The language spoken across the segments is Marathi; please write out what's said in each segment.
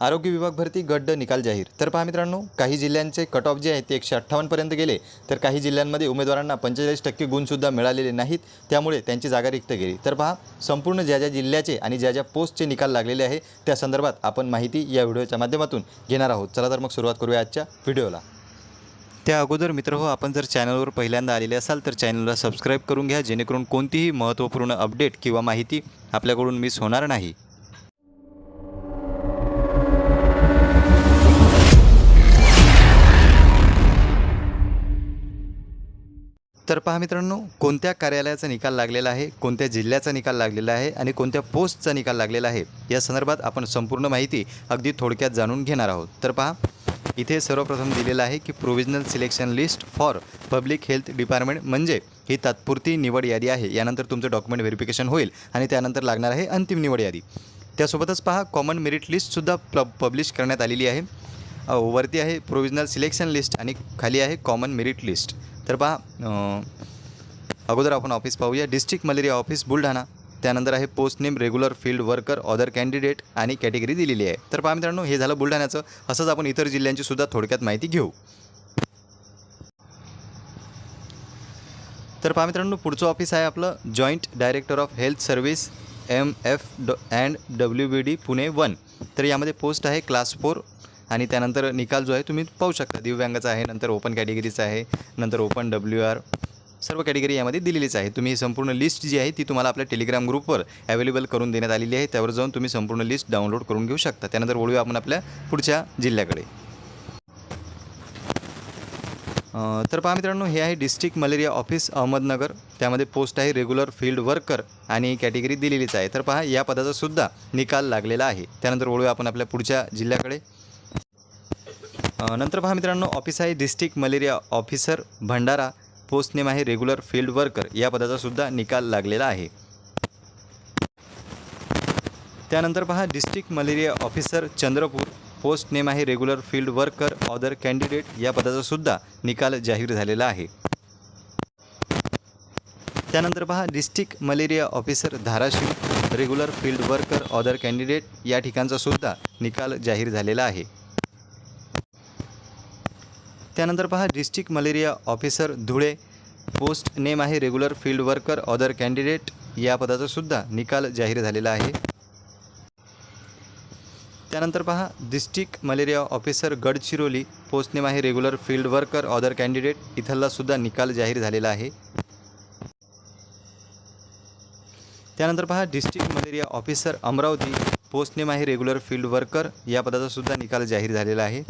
आरोग्य विभाग भरती गड्ड निकाल जाहीर. तर पहा मित्रांनो काही जिल्ह्यांचे कट ऑफ जे आहे ते एकशे अठ्ठावन्नपर्यंत गेले. तर काही जिल्ह्यांमध्ये उमेदवारांना पंचेचाळीस टक्के गुणसुद्धा मिळालेले नाहीत. त्यामुळे त्यांची जागा रिक्त गेली तर पहा संपूर्ण ज्या ज्या जिल्ह्याचे आणि ज्या ज्या पोस्टचे निकाल लागलेले आहे त्या संदर्भात आपण माहिती या व्हिडिओच्या माध्यमातून घेणार आहोत. चला तर मग सुरुवात करूया आजच्या व्हिडिओला. त्या अगोदर मित्र हो आपण जर चॅनलवर पहिल्यांदा आलेले असाल तर चॅनलला सबस्क्राईब करून घ्या जेणेकरून कोणतीही महत्त्वपूर्ण अपडेट किंवा माहिती आपल्याकडून मिस होणार नाही. तर पहा मित्रांनो कोणत्या कार्यालयाचा निकाल लागलेला आहे कोणत्या जिल्ह्याचा निकाल लागलेला आहे आणि कोणत्या पोस्टचा निकाल लागलेला आहे या संदर्भात आपण संपूर्ण माहिती अगदी थोडक्यात जाणून घेणार आहोत. तर पहा इथे सर्वप्रथम दिलेलं आहे की provisional selection list for public health department म्हणजे ही तात्पुरती निवड यादी आहे. यानंतर तुमचं डॉक्युमेंट व्हेरिफिकेशन होईल आणि त्यानंतर लागणार आहे अंतिम निवड यादी. त्यासोबतच पहा कॉमन मेरिट लिस्टसुद्धा प पब्लिश करण्यात आलेली आहे. वरती आहे प्रोविजनल सिलेक्शन लिस्ट आणि खाली आहे कॉमन मेरिट लिस्ट तर पहा अगोदर आपण ऑफिस पाहूया. District malaria office Buldhana. त्यानंतर आहे post name regular field worker other candidate आणि कॅटेगरी दिलेली आहे. तर पहा मित्रांनो हे झालं बुलढाण्याचं. असंच आपण इतर जिल्ह्यांची सुद्धा थोडक्यात माहिती घेऊ. तर पहा मित्रांनो पुढचं ऑफिस आहे आपलं joint director of health service M F D and W B D Pune one. तर यामध्ये पोस्ट आहे क्लास फोर आणि त्यानंतर निकाल जो आहे तुम्ही पाहू शकता. दिव्यांगाचा आहे नंतर ओपन कॅटेगरीचा आहे नंतर ओपन डब्ल्यू आर सर्व कॅटेगरी यामध्ये दिलेलीच आहे. तुम्ही ही संपूर्ण लिस्ट जी आहे ती तुम्हाला आपल्या टेलिग्राम ग्रुपवर अवेलेबल करून देण्यात आलेली आहे. त्यावर जाऊन तुम्ही संपूर्ण लिस्ट डाउनलोड करून घेऊ शकता. त्यानंतर वळूया आपण आपल्या पुढच्या जिल्ह्याकडे. तर पहा मित्रांनो हे आहे डिस्ट्रिक्ट मलेरिया ऑफिस अहमदनगर. त्यामध्ये पोस्ट आहे रेग्युलर फील्ड वर्कर आणि कॅटेगरी दिलेलीच आहे. तर पहा या पदाचा सुद्धा निकाल लागलेला आहे. त्यानंतर वळूया आपण आपल्या पुढच्या जिल्ह्याकडे. नंतर पहा मित्रांनो ऑफिस आहे district malaria officer Bhandara. Post name आहे रेग्युलर फील्ड वर्कर या पदाचा सुद्धा निकाल लागलेला आहे. त्यानंतर पहा district malaria officer Chandrapur. Post name आहे regular field worker other candidate या पदाचा सुद्धा निकाल जाहीर झालेला आहे. त्यानंतर पहा district malaria officer Dharashiv. Regular field worker other candidate या ठिकाणचा सुद्धा निकाल जाहीर झालेला आहे. त्यानंतर पहा district malaria officer Dhule post name आहे regular field worker other candidate या पदाचा सुद्धा निकाल जाहीर झालेला आहे. त्यानंतर पहा district malaria officer Gadchiroli post name आहे regular field worker other candidate इथला सुद्धा निकाल जाहीर झालेला आहे. त्यानंतर पहा district malaria officer Amravati post name आहे रेग्युलर फील्ड वर्कर या पदाचा सुद्धा निकाल जाहीर झालेला आहे.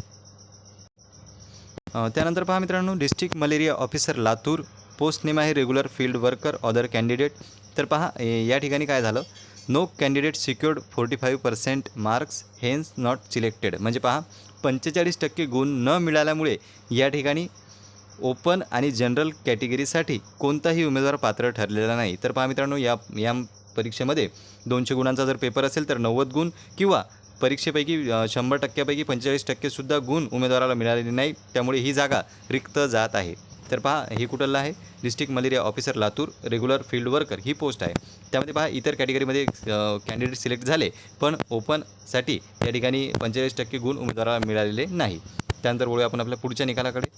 त्यानंतर पहा मित्रांनो district malaria officer Latur post name आहे regular field worker other candidate तर पहा ए, या ठिकाणी काय झालं? No candidate secured forty five percent marks hence not selected म्हणजे पहा पंचेचाळीस टक्के गुण न मिळाल्यामुळे या ठिकाणी ओपन आणि जनरल कॅटेगरीसाठी कोणताही उमेदवार पात्र ठरलेला नाही. तर पहा मित्रांनो या या परीक्षेमध्ये दोनशे गुणांचा जर पेपर असेल तर नव्वद गुण किंवा परीक्षेपैकी शंभर टक्क्यापैकी पंचेचाळीस टक्केसुद्धा गुण उमेदवाराला मिळालेले नाही त्यामुळे ही जागा रिक्त जात आहे. तर पहा हे कुठलं आहे? District malaria officer Latur regular field worker ही पोस्ट आहे. त्यामध्ये पहा इतर कॅटेगरीमध्ये कॅन्डिडेट सिलेक्ट झाले पण ओपनसाठी या ठिकाणी पंचेचाळीस टक्के गुण उमेदवाराला मिळालेले नाही. त्यानंतर वळूया आपण आपल्या पुढच्या निकालाकडे.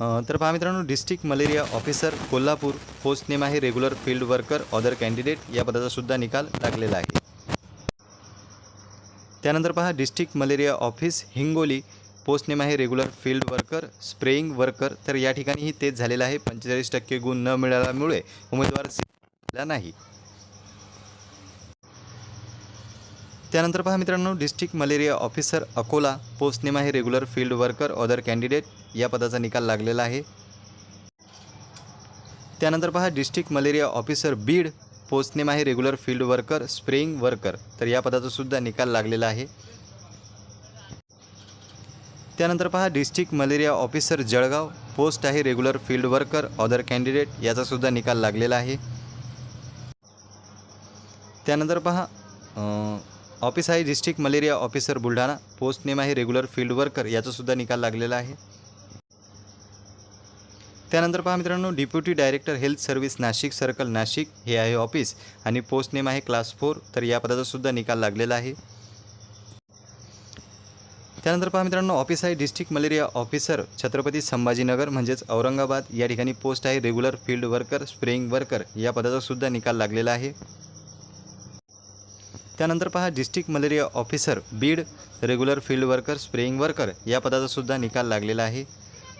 तर पहा मित्रांनो district malaria officer Kolhapur post name आहे regular field worker other candidate या पदाचा सुद्धा निकाल लागलेला आहे. त्यानंतर पहा district malaria office Hingoli post name आहे regular field worker spraying worker तर या ठिकाणीही तेच झालेलं आहे. पंचेचाळीस टक्के गुण न मिळाल्यामुळे उमेदवार नाही. त्यानंतर पहा मित्रांनो डिस्ट्रिक्ट मलेरिया ऑफिसर अकोला पोस्टनेमा हे regular field worker other candidate या पदाचा निकाल लागलेला आहे. त्यानंतर पहा डिस्ट्रिक्ट मलेरिया ऑफिसर बीड पोस्टनेमा हे आहे regular field worker spraying worker तर या पदाचा सुद्धा निकाल लागलेला आहे. त्यानंतर पहा district malaria officer Jalgaon post आहे regular field worker other candidate याचा सुद्धा निकाल लागलेला आहे. त्यानंतर पहा ऑफिस आहे district malaria officer Buldhana. Post name आहे रेग्युलर फील्ड वर्कर. याचासुद्धा निकाल लागलेला आहे. त्यानंतर पहा मित्रांनो deputy director health service Nashik circle Nashik हे आहे ऑफिस. आणि पोस्ट नेम आहे क्लास फोर तर या पदाचासुद्धा निकाल लागलेला आहे. त्यानंतर पहा मित्रांनो ऑफिस आहे district malaria officer Chhatrapati Sambhajinagar म्हणजेच औरंगाबाद. या ठिकाणी पोस्ट आहे regular field worker spraying worker. या पदाचासुद्धा निकाल लागलेला आहे. त्यानंतर पहा district malaria officer Beed regular field worker spraying worker या पदाचा सुद्धा निकाल लागलेला आहे.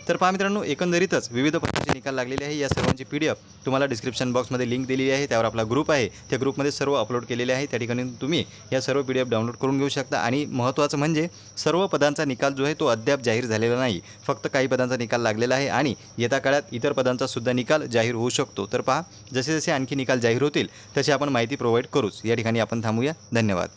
तर पहा मित्रांनो एकंदरीतच विविध प्रकारचे निकाल लागलेले आहे. या सर्वांची पी डी एफ तुम्हाला डिस्क्रिप्शन बॉक्समध्ये लिंक दिलेली आहे. त्यावर आपला ग्रुप आहे. त्या ग्रुपमध्ये सर्व अपलोड केलेले आहे. त्या ठिकाणी तुम्ही या सर्व पी डी एफ डाउनलोड करून घेऊ शकता. आणि महत्त्वाचं म्हणजे सर्व पदांचा निकाल जो आहे तो अद्याप जाहीर झालेला नाही. फक्त काही पदांचा निकाल लागलेला आहे आणि येत्या काळात इतर पदांचा सुद्धा निकाल जाहीर होऊ शकतो. तर पहा जसे जसे आणखी निकाल जाहीर होतील तशी आपण माहिती प्रोव्हाइड करूच. या ठिकाणी आपण थांबूया. धन्यवाद.